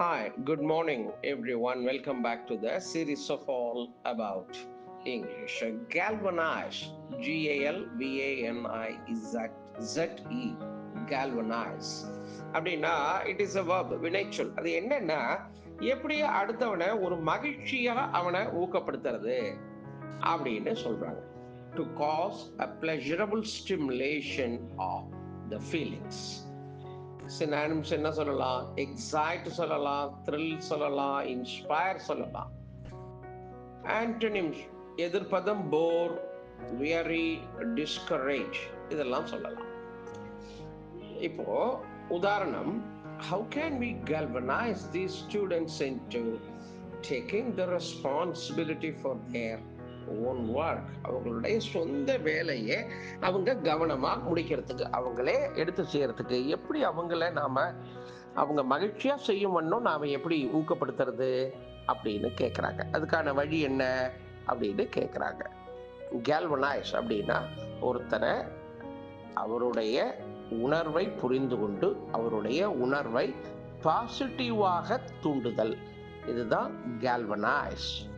Hi good morning everyone welcome back to series of all about English. Galvanize, G A L V A N I அப்படின்னா it is a verb வினைச்சொல் அது என்னன்னா எப்படி அடுத்தவனை ஒரு மகிழ்ச்சியாக அவனை ஊக்கப்படுத்துறது அப்படின்னு சொல்கிறாங்க to cause a pleasurable stimulation of the feelings synonyms என்ன சொல்லலாம் எக்ஸைட் சொல்லலாம் த்ரில் சொல்லலாம் இன்ஸ்பயர் சொல்லலாம் ஆன்டனிம்ஸ் எதிர்ப்பதம் போர் வியரி டிஸ்கரேஜ் இதெல்லாம் சொல்லலாம் இப்போ உதாரணம் how can we galvanize these students into taking the responsibility for their own work. அவங்களுடைய சொந்த வேலையை அவங்க கவனமாக முடிக்கிறதுக்கு அவங்களே எடுத்து செய்யறதுக்கு எப்படி அவங்கள நாம் அவங்க மகிழ்ச்சியாக செய்யும் வண்ணம் நாம் எப்படி ஊக்கப்படுத்துறது அப்படின்னு கேட்குறாங்க அதுக்கான வழி என்ன அப்படின்னு கேட்குறாங்க கேல்வனாய்ஸ் அப்படின்னா ஒருத்தரை அவருடைய உணர்வை புரிந்து கொண்டு அவருடைய உணர்வை பாசிட்டிவாக தூண்டுதல். இதுதான் கேல்வனாய்ஸ்